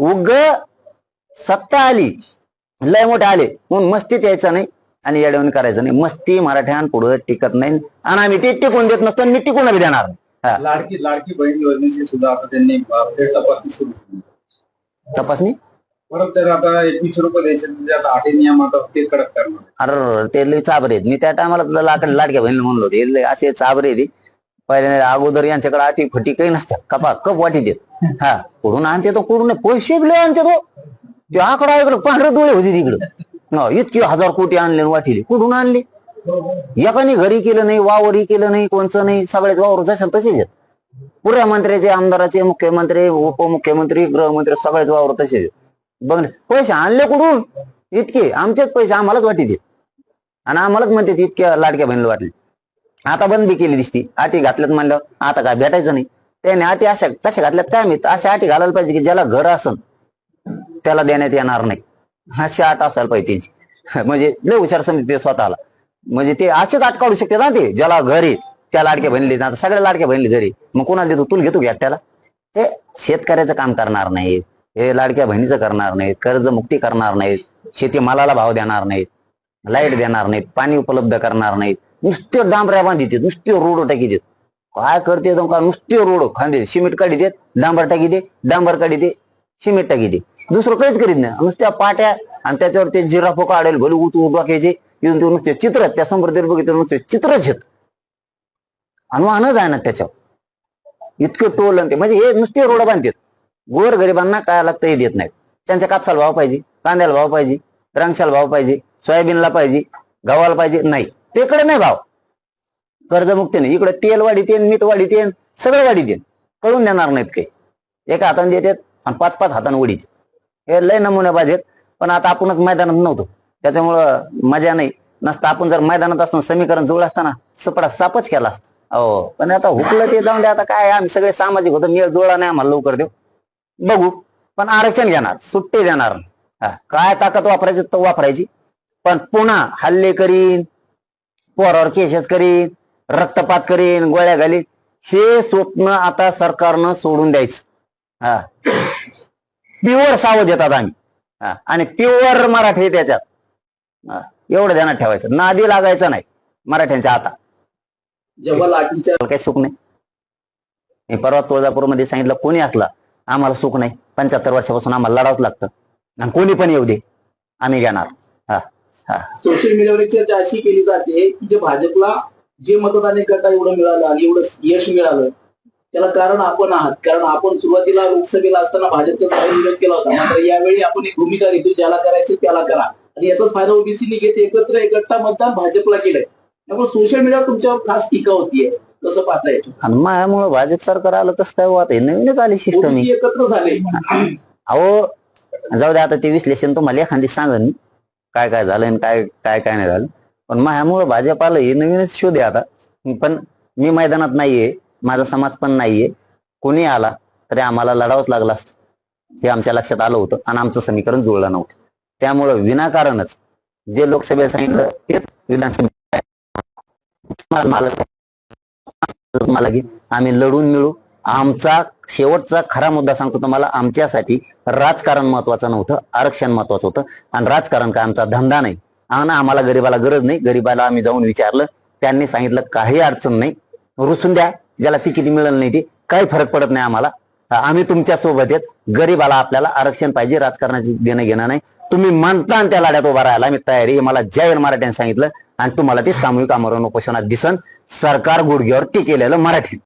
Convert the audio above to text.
उग सत्ता आली. लय मोठे आले. म्हणून मस्तीत यायचं नाही आणि येडवण करायचं नाही. मस्ती मराठ्यां पुढे टिकत नाही. आणि आम्ही ते टिकून देत नसतो आणि मी टिकून बी देणार नाही. लाडकी लाडकी बहीण योजनेची सुद्धा आता त्यांनी तपासणी सुरू केली. तपासणी? परत तर आता एकवीसशे रुपये द्यायचे म्हणजे आता आठे नियम आता ते कडक करणार. अरे ते लय चाबरे आहेत. मी त्या टायमाला लाकड लाडक्या बहिणी म्हणलो होते. असे चाबरे आहेत. पहिले अगोदर यांच्याकडे आठी फटी काही नसतात. कपा कप वाटी देत. हा कुठून आणते तो कुठून पैसे बिले आणते तो. ते आकडा ऐकलं पांढरे डोळे होते तिकडं. इतके हजार कोटी आणले आणि वाटिले. कुठून आणले? एकाने घरी केलं नाही वावरही केलं नाही कोणचं नाही. सगळ्यात वावर जसं तसेच आहेत. पुऱ्या मंत्र्याचे आमदाराचे मुख्यमंत्री उपमुख्यमंत्री गृहमंत्री सगळेच वावर तसेच बघ पैसे आणले कुठून? इतके. आमचेच पैसे आम्हालाच वाटी आणि आम्हालाच म्हणते इतक्या लाडक्या बहिणीला वाटले. आता बंद बी केली दिसती. आटी घातल्यात म्हणलं आता काय भेटायचं नाही. त्याने अटी अशा कशा घातल्यात काय मी अशा अटी घालायला पाहिजे की ज्याला घर असन त्याला देण्यात येणार नाही. अशी आठ असायला पाहिजे त्यांची. म्हणजे लय हुशार समजते स्वतःला. म्हणजे ते असेच अट काढू शकते ना ते ज्याला घरी त्या लाडक्या बहिणीले आता सगळ्या लाडक्या बहिणीले घरी. मग कोणाला देतो? तुला घेतो घ्या त्याला ते शेतकऱ्याचं काम करणार नाहीत. हे लाडक्या बहिणीचं करणार नाहीत. कर्ज मुक्ती करणार नाहीत. शेतीमालाला भाव देणार नाहीत. लाइट देणार नाहीत. पाणी उपलब्ध करणार नाहीत. नुसते डांबऱ्या बांधित नुसते रोड टाकी देत काय करते का नुसते रोड खांदे सिमेंट काढी देत डांबर टाकी दे डांबर काढी दे सिमेंट टाकी दे. दुसरं काहीच करीत नाही. नुसत्या पाट्या आणि त्याच्यावर ते जिराफो काढेल भले उत डोक्याचे येऊन ते नुसते चित्र त्या समोर बघितलं नुसते चित्रच आहेत. आणि वाहनच आहे ना त्याच्यावर. इतके टोल आणि ते म्हणजे हे नुसते रोड बांधतात. गोर गरिबांना काय लागतं हे देत नाहीत. त्यांच्या कापसाला भाव पाहिजे कांद्याला भाव पाहिजे द्राक्षाला भाव पाहिजे सोयाबीनला पाहिजे गव्हाला पाहिजे नाही. तिकडे नाही भाव. कर्जमुक्ती नाही. इकडे तेल वाढीत मीठ वाढीत सगळं वाढीत कळून देणार नाहीत काही. एका हाताने देतात आणि पाच पाच हाताने उडीत हे लय नमुने पाहिजेत पण आता आपणच मैदानात नव्हतो. त्याच्यामुळं मजा नाही. नसतं आपण जर मैदानात असतो समीकरण जवळ असताना सुपडा सापच केला असता. हो पण आता हुकलं ते जाऊन दे आता काय आम्ही सगळे सामाजिक होतो. मेळ जुळला नाही आम्हाला लवकर देऊ. बघू. पण आरक्षण घेणार. सुट्टी देणार. हा, काय ताकद वापरायची तो वापरायची. पण पुन्हा हल्ले करीन. पोरावर केसेस करीन. रक्तपात करीन गोळ्या घालीन. हे स्वप्न आता सरकारनं सोडून द्यायचं. हा. प्युअर सावध येतात आम्ही. हा, आणि प्युअर मराठी त्याच्यात. हा, एवढं ध्यानात ठेवायचं. नादी लागायचं नाही मराठ्यांच्या आता जेव्हा लाठीच्या काही सुख नाही. मी परवा तुळजापूरमध्ये सांगितलं कोणी असला आम्हाला सुख नाही. पंच्याहत्तर वर्षापासून आम्हाला लढावंच लागतं. आणि कोणी पण येऊ दे. आम्ही घेणार. हा. हा. सोशल मीडियावर चर्चा अशी केली जाते की जे भाजपला जे मतदान गटा एवढं मिळालं आणि एवढं यश मिळालं त्याला कारण आपण आहात. कारण आपण सुरुवातीला लोकसभेला असताना भाजपचा चांगला विरोध केला होता. मात्र यावेळी आपण एक भूमिका घेतो ज्याला करायचं त्याला करा. आणि याचाच फायदा ओबीसीने घेत एकत्र एक गट्टा मतदान भाजपला केलंय. त्यामुळे सोशल मीडियावर तुमच्यावर खास टीका होतीये कसं पाहताय आणि माझ्यामुळे भाजप सरकार आलं कसं काय होत नवीनच आली सिस्टम एकत्र झाले. अहो जाऊ दे आता ते विश्लेषण तुम्हाला एखादी सांगन. काय काय झालं आणि काय काय काय नाही झालं. पण माझ्यामुळं भाजप हे नवीनच शोध आहे आता. पण मी मैदानात नाहीये माझा समाज पण नाहीये. कोणी आला तरी आम्हाला लढावंच लागला असतं. हे आमच्या लक्षात आलं होतं आणि आमचं समीकरण जुळलं नव्हतं. त्यामुळं विनाकारणच जे लोकसभेला सांगितलं तेच विधानसभा की आम्ही लढून मिळू. आमचा शेवटचा खरा मुद्दा सांगतो तुम्हाला आमच्यासाठी राजकारण महत्वाचं नव्हतं आरक्षण महत्वाचं होतं. आणि राजकारण काय आमचा धंदा नाही. ना आम्हाला गरीबाला गरज नाही. गरीबाला आम्ही जाऊन विचारलं. त्यांनी सांगितलं काही अडचण नाही. रुसून द्या. ज्याला तिकीट मिळेल नाही ते काही फरक पडत नाही आम्हाला. आम्ही तुमच्यासोबत आहेत. गरीबाला आपल्याला आरक्षण पाहिजे राजकारणाची देणं घेणं नाही. तुम्ही म्हणता आणि त्या लढ्यात उभा राहायला मी तयारी मला जाहीर मराठ्यांनी सांगितलं. आणि तुम्हाला ते सामूहिक आमरण उपोषणात दिसन. सरकार गुडघ्यावर टिकेलेलं मराठी